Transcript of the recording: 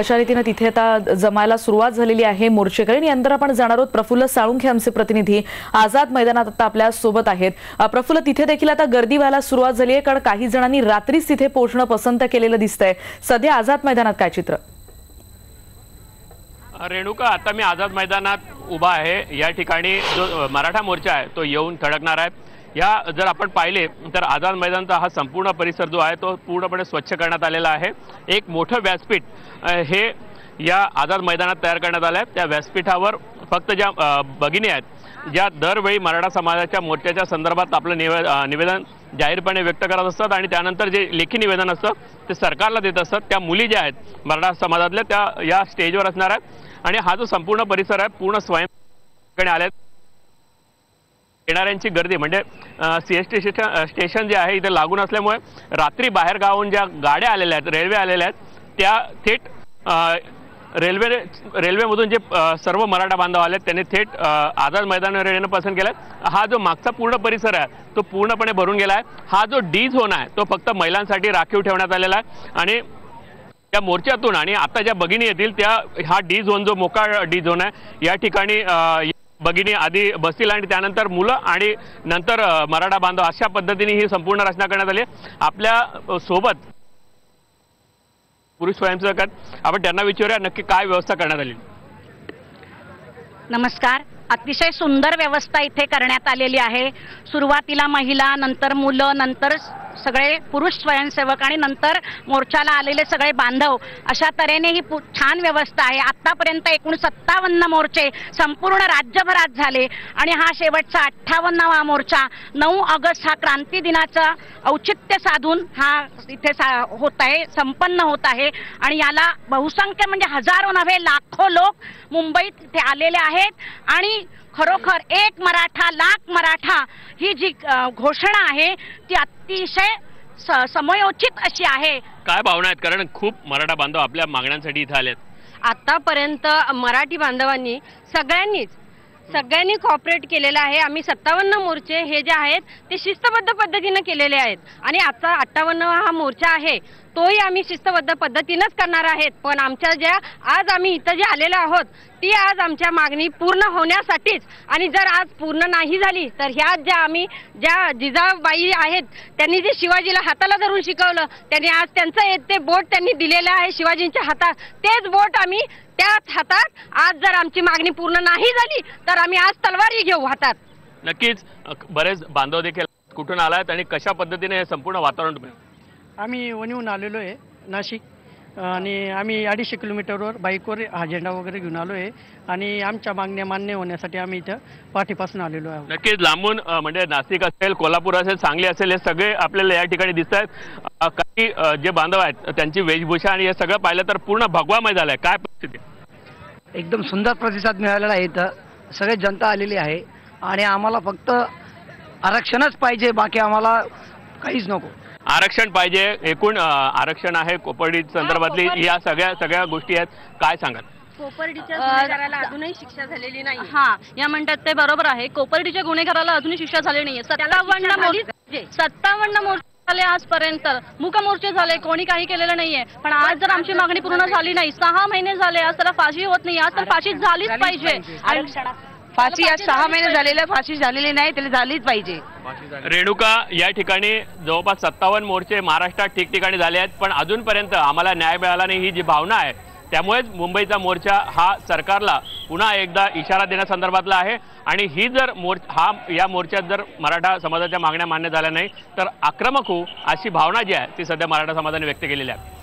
अशा रीतीनं तिथे आता जमायला सुरुवात झालेली आहे मोर्चेकडे. आणि आपण जाणार आहोत. प्रफुल्ल साळुंखे आमचे प्रतिनिधी आझाद मैदानात आता आपल्यासोबत आहेत. प्रफुल्ल तिथे देखील आता गर्दी व्हायला सुरुवात झाली आहे कारण काही जणांनी रात्रीच तिथे पोहोचणं पसंत केलेलं दिसतंय. सध्या आझाद मैदानात काय चित्र? रेणुका आता मी आझाद मैदानात उभा आहे. या ठिकाणी जो मराठा मोर्चा आहे तो येऊन थडकणार आहे. या जर आपण पाहिले तर आझाद मैदानचा हा संपूर्ण परिसर जो आहे तो पूर्णपणे स्वच्छ करण्यात आलेला आहे. एक मोठं व्यासपीठ हे या आझाद मैदानात तयार करण्यात आलं आहे त्या व्यासपीठावर फक्त ज्या भगिनी आहेत ज्या दरवेळी मराठा समाजाच्या मोर्चाच्या संदर्भात आपलं निवे निवेदन जाहीरपणे व्यक्त करत असतात आणि त्यानंतर जे लेखी निवेदन असतं ते सरकारला देत असतात त्या मुली ज्या आहेत मराठा समाजातल्या त्या या स्टेजवर असणार आहेत. आणि हा जो संपूर्ण परिसर आहे पूर्ण स्वयं आहेत येणाऱ्यांची गर्दी. म्हणजे C S T station station जे आहे इथे लागून असल्यामुळे रात्री बाहेर गावून ज्या गाड्या आलेल्या आहेत रेल्वे आलेल्या आहेत त्या थेट रेल्वे रेल्वेमधून जे सर्व मराठा बांधव आले आहेत त्यांनी थेट आझाद मैदानावर येणं पसंत केलं हा जो मागचा पूर्ण परिसर आहे तो पूर्णपणे भरून गेला आहे. हा जो डी झोन आहे तो फक्त महिलांसाठी राखीव ठेवण्यात आलेला आहे. आणि त्या मोर्चातून आणि आता ज्या भगिनी येतील त्या हा डी झोन जो मोका डी झोन आहे या ठिकाणी भगिनी आधी बसतील आणि त्यानंतर मुलं आणि नंतर मराठा बांधव. अशा पद्धतीने ही संपूर्ण रचना करण्यात आली. आपल्यासोबत पुरुष स्वयंसेवक आपण त्यांना विचारूया नक्की काय व्यवस्था करण्यात आली. नमस्कार. अतिशय सुंदर व्यवस्था इथे करण्यात आलेली आहे. सुरुवातीला महिला नंतर मुलं नंतर सगळे पुरुष स्वयंसेवक आणि नंतर मोर्चाला आलेले सगळे बांधव अशा तऱ्हेने ही पु- छान व्यवस्था आहे. आतापर्यंत एकूण सत्तावन्न मोर्चे संपूर्ण राज्यभरात झाले आणि हा शेवटचा अठ्ठावन्नावा मोर्चा. नऊ ऑगस्ट हा क्रांती दिनाचा औचित्य साधून हा इथे सा- होत आहे संपन्न होत आहे. आणि याला बहुसंख्य म्हणजे हजारो नव्हे लाखो लोक मुंबईत इथे आलेले आहेत. आणि खरोखर एक मराठा लाख मराठा ही जी घोषणा आहे ती अतिशय समयोचित अशी आहे. काय भावना आहेत? कारण खूप मराठा बांधव आपल्या मागण्यांसाठी इथे आलेत. आतापर्यंत मराठी बांधवांनी सगळ्यांनीच सगळ्यांनी कॉपरेट केलेलं आहे. आम्ही सत्तावन्न मोर्चे हे जे आहेत ते शिस्तबद्ध पद्धतीनं केलेले आहेत. आणि आता अठ्ठावन्न हा मोर्चा आहे तोही आम्ही शिस्तबद्ध पद्धतीनंच करणार आहेत. पण आमच्या ज्या आज आम्ही इथं जे आलेलो आहोत ती आज आमच्या मागणी पूर्ण होण्यासाठीच. आणि जर आज पूर्ण नाही झाली तर ह्या ज्या आम्ही ज्या जिजाबाई आहेत त्यांनी जे शिवाजीला हाताला धरून शिकवलं त्यांनी आज त्यांचं एक ते बोट त्यांनी दिलेलं आहे शिवाजींच्या हातात तेच बोट आम्ही त्याच हातात आज जर आमची मागणी पूर्ण नाही झाली तर आम्ही आज तलवारी घेऊ हातात. नक्कीच बरेच बांधव देखील कुठून आलायत आणि कशा पद्धतीने हे संपूर्ण वातावरण तुम्ही आम्ही वणीहून आलेलो आहे नाशिक. आणि आम्ही अडीचशे किलोमीटरवर बाईकवर हा झेंडा वगैरे घेऊन आलो आहे आणि आमच्या मागण्या मान्य होण्यासाठी आम्ही इथं पाठीपासून आलेलो आहोत. नक्कीच लांबून म्हणजे नाशिक असेल कोल्हापूर असेल सांगली असेल हे सगळे आपल्याला या ठिकाणी दिसत आहेत काही जे बांधव आहेत त्यांची वेशभूषा आणि हे सगळं पाहिलं तर पूर्ण भगवामय झालंय. काय परिस्थिती? एकदम सुंदर प्रतिसाद मिळालेला आहे इथं. सगळे जनता आलेली आहे. आणि आम्हाला फक्त आरक्षणच पाहिजे बाकी आम्हाला काहीच नको. आरक्षण पाहिजे एकूण आरक्षण आहे कोपर्डी संदर्भातली. या सगळ्या सगळ्या गोष्टी आहेत. काय सांगाल? कोपर्डीच्या गुन्हेगाराला अजूनही शिक्षा झालेली नाही हा या म्हणतात ते बरोबर आहे. कोपर्डीच्या गुन्हेगाराला अजूनही शिक्षा झाली नाहीये. सत्तावन्न मोर्चे सत्तावन्न मोर्चे झाले आजपर्यंत. मूक मोर्चे झाले कोणी काही केलेलं नाहीये. पण आज जर आमची मागणी पूर्ण झाली नाही सहा महिने झाले आज त्याला फाशी होत नाही आज तर फाशी झालीच पाहिजे. फाशी आज सहा महिने झालेल्या फाशी झालेली नाही त्याला झालीच पाहिजे. रेणुका या ठिकाणी जवळपास सत्तावन्न मोर्चे महाराष्ट्रात ठिकठिकाणी झाले आहेत पण अजूनपर्यंत आम्हाला न्याय मिळाला नाही ही जी भावना आहे त्यामुळेच मुंबईचा मोर्चा हा सरकारला पुन्हा एकदा इशारा देण्यासंदर्भातला आहे. आणि ही जर मोर हा या मोर्चात जर मराठा समाजाच्या मागण्या मान्य झाल्या नाही तर आक्रमक होऊ अशी भावना जी आहे ती सध्या मराठा समाजाने व्यक्त केलेली आहे.